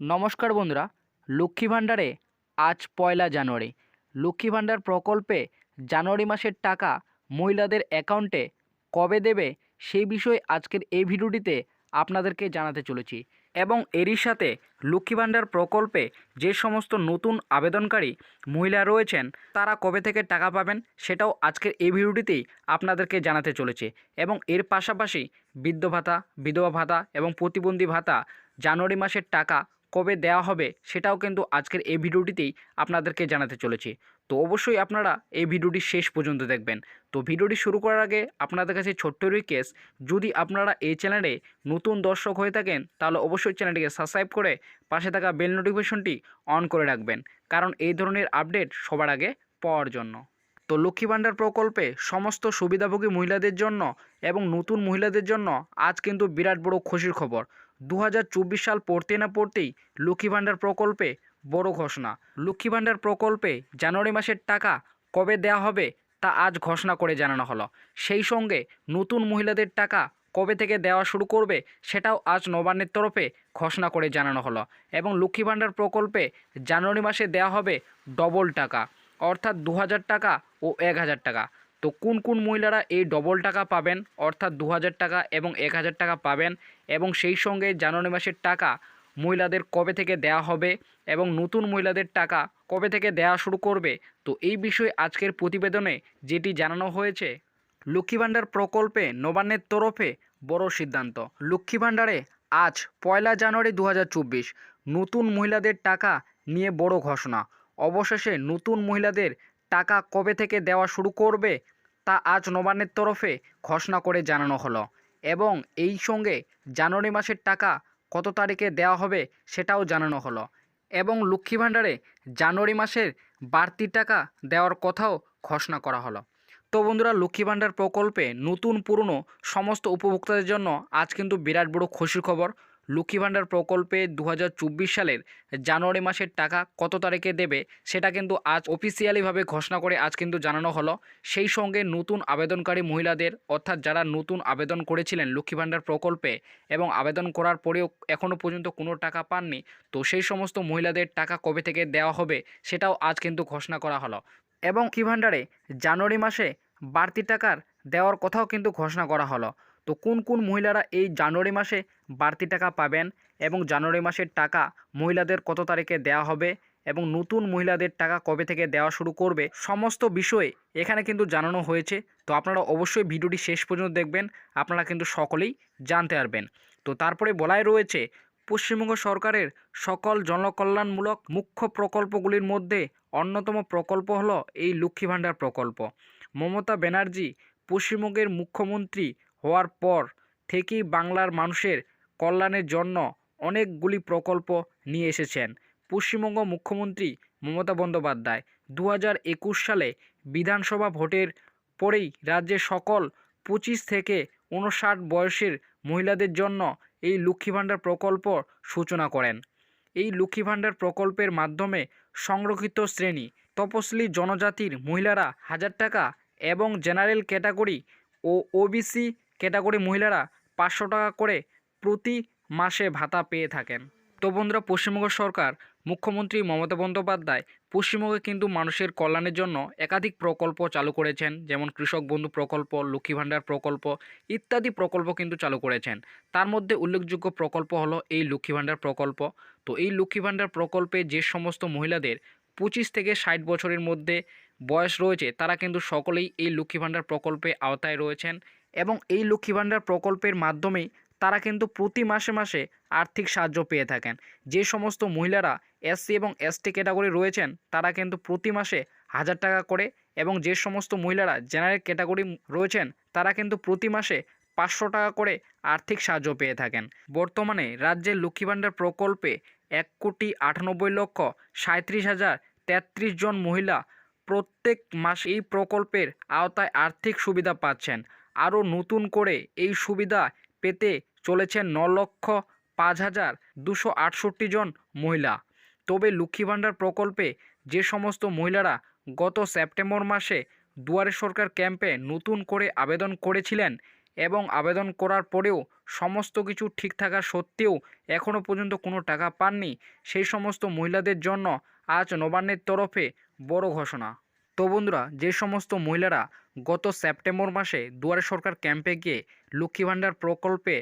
নমস্কার বন্ধুরা, লক্ষ্মী ভাণ্ডারে আজ পয়লা জানুয়ারি। লক্ষ্মী ভাণ্ডার প্রকল্পে জানুয়ারি মাসের টাকা মহিলাদের অ্যাকাউন্টে কবে দেবে সেই বিষয়ে আজকের এই ভিডিওটিতে আপনাদেরকে জানাতে চলেছি এবং এরই সাথে লক্ষ্মী ভাণ্ডার প্রকল্পে যে সমস্ত নতুন আবেদনকারী মহিলা রয়েছেন, তারা কবে থেকে টাকা পাবেন সেটাও আজকের এই ভিডিওটিতেই আপনাদেরকে জানাতে চলেছে এবং এর পাশাপাশি বৃদ্ধ ভাতা, বিধবা ভাতা এবং প্রতিবন্ধী ভাতা জানুয়ারি মাসের টাকা কবে দেওয়া হবে সেটাও কিন্তু আজকের এই ভিডিওটিতেই আপনাদেরকে জানাতে চলেছি। তো অবশ্যই আপনারা এই ভিডিওটি শেষ পর্যন্ত দেখবেন। তো ভিডিওটি শুরু করার আগে আপনাদের কাছে ছোট্ট রিকোয়েস্ট যদি আপনারা এই চ্যানেলে নতুন দর্শক হয়ে থাকেন, তাহলে অবশ্যই চ্যানেলটিকে সাবস্ক্রাইব করে পাশে থাকা বেল নোটিফিকেশনটি অন করে রাখবেন। কারণ এই ধরনের আপডেট সবার আগে পাওয়ার জন্য। তো লক্ষ্মী ভাণ্ডার প্রকল্পে সমস্ত সুবিধাভোগী মহিলাদের জন্য এবং নতুন মহিলাদের জন্য আজ কিন্তু বিরাট বড় খুশির খবর। দু হাজার চব্বিশ সাল পড়তে না পড়তেই লক্ষ্মী ভাণ্ডার প্রকল্পে বড় ঘোষণা। লক্ষ্মী ভাণ্ডার প্রকল্পে জানুয়ারি মাসের টাকা কবে দেওয়া হবে তা আজ ঘোষণা করে জানানো হলো। সেই সঙ্গে নতুন মহিলাদের টাকা কবে থেকে দেওয়া শুরু করবে সেটাও আজ নবান্নের তরফে ঘোষণা করে জানানো হলো এবং লক্ষ্মী ভাণ্ডার প্রকল্পে জানুয়ারি মাসে দেওয়া হবে ডবল টাকা, অর্থাৎ দু হাজার টাকা ও এক হাজার টাকা। তো কোন কোন মহিলারা এই ডবল টাকা পাবেন? অর্থাৎ দু হাজার টাকা এবং এক হাজার টাকা পাবেন এবং সেই সঙ্গে জানুয়ারি মাসের টাকা মহিলাদের কবে থেকে দেওয়া হবে এবং নতুন মহিলাদের টাকা কবে থেকে দেওয়া শুরু করবে? তো এই বিষয়ে আজকের প্রতিবেদনে যেটি জানানো হয়েছে, লক্ষ্মী ভাণ্ডার প্রকল্পে নবান্নের তরফে বড় সিদ্ধান্ত। লক্ষ্মী ভাণ্ডারে আজ পয়লা জানুয়ারি দু হাজার চব্বিশ নতুন মহিলাদের টাকা নিয়ে বড় ঘোষণা। অবশেষে নতুন মহিলাদের টাকা কবে থেকে দেওয়া শুরু করবে তা আজ নবান্নের তরফে ঘোষণা করে জানানো হলো। এবং এই সঙ্গে জানুয়ারি মাসের টাকা কত তারিখে দেওয়া হবে সেটাও জানানো হলো। এবং লক্ষ্মী ভাণ্ডারে জানুয়ারি মাসের বাড়তি টাকা দেওয়ার কথাও ঘোষণা করা হলো। তো বন্ধুরা, লক্ষ্মী ভাণ্ডার প্রকল্পে নতুন পুরনো সমস্ত উপভোক্তাদের জন্য আজ কিন্তু বিরাট বড় খুশির খবর। লক্ষ্মী ভাণ্ডার প্রকল্পে দু হাজার চব্বিশ সালের জানুয়ারি মাসের টাকা কত তারিখে দেবে সেটা কিন্তু আজ অফিসিয়ালিভাবে ঘোষণা করে আজ কিন্তু জানানো হলো। সেই সঙ্গে নতুন আবেদনকারী মহিলাদের, অর্থাৎ যারা নতুন আবেদন করেছিলেন লক্ষ্মী ভাণ্ডার প্রকল্পে এবং আবেদন করার পরেও এখনও পর্যন্ত কোনো টাকা পাননি, তো সেই সমস্ত মহিলাদের টাকা কবে থেকে দেওয়া হবে সেটাও আজ কিন্তু ঘোষণা করা হলো। এবং লক্ষ্মী ভাণ্ডারে জানুয়ারি মাসে বাড়তি টাকার দেওয়ার কথাও কিন্তু ঘোষণা করা হলো। তো কোন কোন মহিলারা এই জানুয়ারি মাসে বাড়তি টাকা পাবেন এবং জানুয়ারি মাসের টাকা মহিলাদের কত তারিখে দেওয়া হবে এবং নতুন মহিলাদের টাকা কবে থেকে দেওয়া শুরু করবে সমস্ত বিষয়ে এখানে কিন্তু জানানো হয়েছে। তো আপনারা অবশ্যই ভিডিওটি শেষ পর্যন্ত দেখবেন, আপনারা কিন্তু সকলেই জানতে পারবেন। তো তারপরে বলাই রয়েছে, পশ্চিমবঙ্গ সরকারের সকল জনকল্যাণমূলক মুখ্য প্রকল্পগুলির মধ্যে অন্যতম প্রকল্প হলো এই লক্ষ্মী ভাণ্ডার প্রকল্প। মমতা ব্যানার্জি, পশ্চিমবঙ্গের মুখ্যমন্ত্রী হওয়ার পর থেকেই বাংলার মানুষের কল্যাণের জন্য অনেকগুলি প্রকল্প নিয়ে এসেছেন। পশ্চিমবঙ্গ মুখ্যমন্ত্রী মমতা বন্দ্যোপাধ্যায় দু সালে বিধানসভা ভোটের পরেই রাজ্যের সকল পঁচিশ থেকে উনষাট বয়সের মহিলাদের জন্য এই লক্ষ্মী ভাণ্ডার প্রকল্প সূচনা করেন। এই লক্ষ্মী ভাণ্ডার প্রকল্পের মাধ্যমে সংরক্ষিত শ্রেণি তপশিলি জনজাতির মহিলারা হাজার টাকা এবং জেনারেল ক্যাটাগরি ও ওবিসি ক্যাটাগরি মহিলারা পাঁচশো টাকা করে প্রতি মাসে ভাতা পেয়ে থাকেন। তো বন্ধুরা, পশ্চিমবঙ্গ সরকার, মুখ্যমন্ত্রী মমতা বন্দ্যোপাধ্যায় পশ্চিমবঙ্গে কিন্তু মানুষের কল্যাণের জন্য একাধিক প্রকল্প চালু করেছেন, যেমন কৃষক বন্ধু প্রকল্প, লক্ষ্মী ভাণ্ডার প্রকল্প ইত্যাদি প্রকল্প কিন্তু চালু করেছেন। তার মধ্যে উল্লেখযোগ্য প্রকল্প হলো এই লক্ষ্মী ভাণ্ডার প্রকল্প। তো এই লক্ষ্মী ভাণ্ডার প্রকল্পে যে সমস্ত মহিলাদের পঁচিশ থেকে ষাট বছরের মধ্যে বয়স রয়েছে, তারা কিন্তু সকলেই এই লক্ষ্মী ভাণ্ডার প্রকল্পে আওতায় রয়েছেন। এবং এই লক্ষ্মী ভাণ্ডার প্রকল্পের মাধ্যমেই তারা কিন্তু প্রতি মাসে মাসে আর্থিক সাহায্য পেয়ে থাকেন। যে সমস্ত মহিলারা এসসি এবং এসটি ক্যাটাগরি রয়েছেন, তারা কিন্তু প্রতি মাসে হাজার টাকা করে এবং যে সমস্ত মহিলারা জেনারেল ক্যাটাগরি রয়েছেন, তারা কিন্তু প্রতি মাসে পাঁচশো টাকা করে আর্থিক সাহায্য পেয়ে থাকেন। বর্তমানে রাজ্যের লক্ষ্মী ভাণ্ডার প্রকল্পে এক কোটি আটানব্বই লক্ষ সাঁত্রিশ হাজার তেত্রিশ জন মহিলা প্রত্যেক মাস এই প্রকল্পের আওতায় আর্থিক সুবিধা পাচ্ছেন। আরও নতুন করে এই সুবিধা পেতে চলেছেন ন লক্ষ পাঁচ হাজার দুশো আটষট্টি জন মহিলা। তবে লক্ষ্মী ভাণ্ডার প্রকল্পে যে সমস্ত মহিলারা গত সেপ্টেম্বর মাসে দুয়ারে সরকার ক্যাম্পে নতুন করে আবেদন করেছিলেন এবং আবেদন করার পরেও সমস্ত কিছু ঠিক থাকা সত্ত্বেও এখনও পর্যন্ত কোনো টাকা পাননি, সেই সমস্ত মহিলাদের জন্য আজ নবান্নের তরফে বড় ঘোষণা। তো বন্ধুরা, যে সমস্ত মহিলারা গত সেপ্টেম্বর মাসে দুয়ারে সরকার ক্যাম্পে গিয়ে লক্ষ্মী ভাণ্ডার প্রকল্পে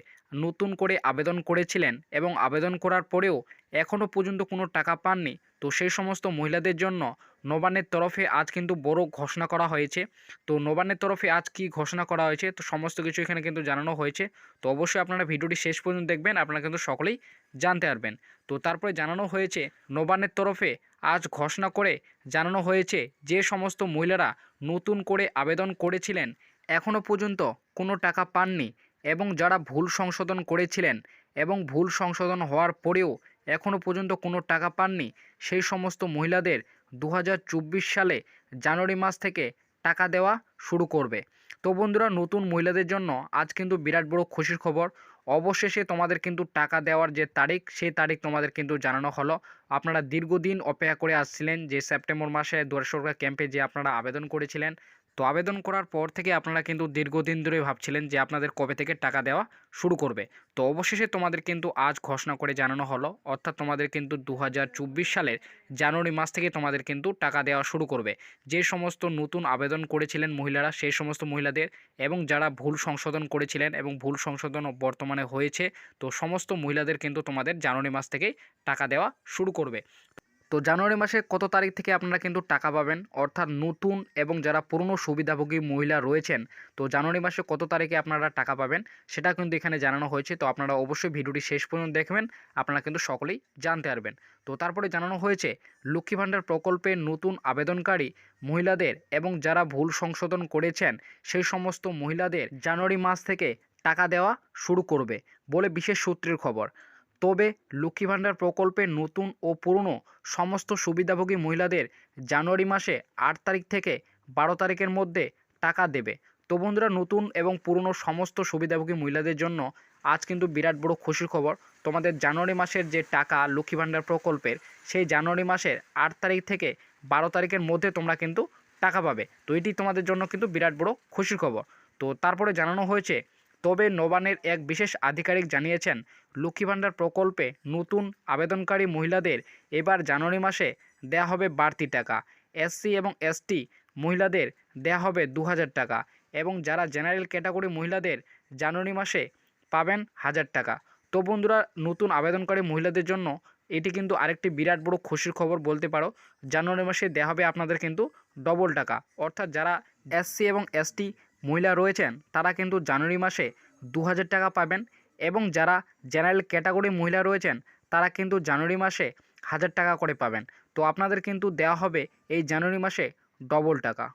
নতুন করে আবেদন করেছিলেন এবং আবেদন করার পরেও এখনও পর্যন্ত কোনো টাকা পাননি, তো সেই সমস্ত মহিলাদের জন্য নবান্নের তরফে আজ কিন্তু বড় ঘোষণা করা হয়েছে। তো নবান্নের তরফে আজ কি ঘোষণা করা হয়েছে, তো সমস্ত কিছু এখানে কিন্তু জানানো হয়েছে। তো অবশ্যই আপনারা ভিডিওটি শেষ পর্যন্ত দেখবেন, আপনারা কিন্তু সকলেই জানতে পারবেন। তো তারপরে জানানো হয়েছে, নবান্নের তরফে আজ ঘোষণা করে জানানো হয়েছে যে সমস্ত মহিলারা নতুন করে আবেদন করেছিলেন এখনও পর্যন্ত কোনো টাকা পাননি এবং যারা ভুল সংশোধন করেছিলেন এবং ভুল সংশোধন হওয়ার পরেও এখনও পর্যন্ত কোনো টাকা পাননি, সেই সমস্ত মহিলাদের দু হাজার চব্বিশ সালে জানুয়ারি মাস থেকে টাকা দেওয়া শুরু করবে। তো বন্ধুরা, নতুন মহিলাদের জন্য আজ কিন্তু বিরাট বড় খুশির খবর। অবশেষে তোমাদের কিন্তু টাকা দেওয়ার যে তারিখ, সেই তারিখ তোমাদের কিন্তু জানানো হলো। আপনারা দীর্ঘদিন অপেক্ষা করে আসছিলেন যে সেপ্টেম্বর মাসে দুয়ার সরকার ক্যাম্পে যে আপনারা আবেদন করেছিলেন তো আবেদন করার পর থেকে আপনারা কিন্তু দীর্ঘদিন ধরে ভাবছিলেন যে আপনাদের কবে থেকে টাকা দেওয়া শুরু করবে। তো অবশেষে তোমাদের কিন্তু আজ ঘোষণা করে জানানো হলো, অর্থাৎ তোমাদের কিন্তু দু হাজার চব্বিশ সালের জানুয়ারি মাস থেকে তোমাদের কিন্তু টাকা দেওয়া শুরু করবে। যে সমস্ত নতুন আবেদন করেছিলেন মহিলারা, সেই সমস্ত মহিলাদের এবং যারা ভুল সংশোধন করেছিলেন এবং ভুল সংশোধন বর্তমানে হয়েছে, তো সমস্ত মহিলাদের কিন্তু তোমাদের জানুয়ারি মাস থেকেই টাকা দেওয়া শুরু করবে। তো জানুয়ারি মাসে কত তারিখ থেকে আপনারা কিন্তু টাকা পাবেন? অর্থাৎ নতুন এবং যারা পুরনো সুবিধাভোগী মহিলা রয়েছেন, তো জানুয়ারি মাসে কত তারিখে আপনারা টাকা পাবেন? সেটা কিন্তু এখানে জানানো হয়েছে, তো আপনারা অবশ্যই ভিডিওটি শেষ পর্যন্ত দেখবেন, আপনারা কিন্তু সকলেই জানতে পারবেন। তো তারপরে জানানো হয়েছে, লক্ষ্মী ভাণ্ডার প্রকল্পে নতুন আবেদনকারী মহিলাদের এবং যারা ভুল সংশোধন করেছেন, সেই সমস্ত মহিলাদের জানুয়ারি মাস থেকে টাকা দেওয়া শুরু করবে বলে বিশেষ সূত্রের খবর। তবে লক্ষ্মী ভাণ্ডার প্রকল্পে নতুন ও পুরনো সমস্ত সুবিধাভোগী মহিলাদের জানুয়ারি মাসে আট তারিখ থেকে বারো তারিখের মধ্যে টাকা দেবে। তো বন্ধুরা, নতুন এবং পুরনো সমস্ত সুবিধাভোগী মহিলাদের জন্য আজ কিন্তু বিরাট বড় খুশির খবর। তোমাদের জানুয়ারি মাসের যে টাকা লক্ষ্মী ভাণ্ডার প্রকল্পের, সেই জানুয়ারি মাসের আট তারিখ থেকে বারো তারিখের মধ্যে তোমরা কিন্তু টাকা পাবে। তো এটি তোমাদের জন্য কিন্তু বিরাট বড় খুশির খবর। তো তারপরে জানানো হয়েছে তবে নবানের এক বিশেষ আধিকারিক জানিয়েছেন, লক্ষ্মী ভাণ্ডার প্রকল্পে নতুন আবেদনকারী মহিলাদের এবার জানুয়ারি মাসে দেয়া হবে বাড়তি টাকা। এসসি এবং এসটি মহিলাদের দেয়া হবে দু হাজার টাকা এবং যারা জেনারেল ক্যাটাগরি মহিলাদের জানুয়ারি মাসে পাবেন হাজার টাকা। তো বন্ধুরা, নতুন আবেদনকারী মহিলাদের জন্য এটি কিন্তু আরেকটি বিরাট বড় খুশির খবর বলতে পারো। জানুয়ারি মাসে দেওয়া হবে আপনাদের কিন্তু ডবল টাকা। অর্থাৎ যারা এসসি এবং এসটি মহিলা রয়েছেন, তারা কিন্তু জানুয়ারি মাসে দু হাজার টাকা পাবেন এবং যারা জেনারেল ক্যাটাগরি মহিলা রয়েছেন, তারা কিন্তু জানুয়ারি মাসে হাজার টাকা করে পাবেন। তো আপনাদের কিন্তু দেওয়া হবে এই জানুয়ারি মাসে ডবল টাকা।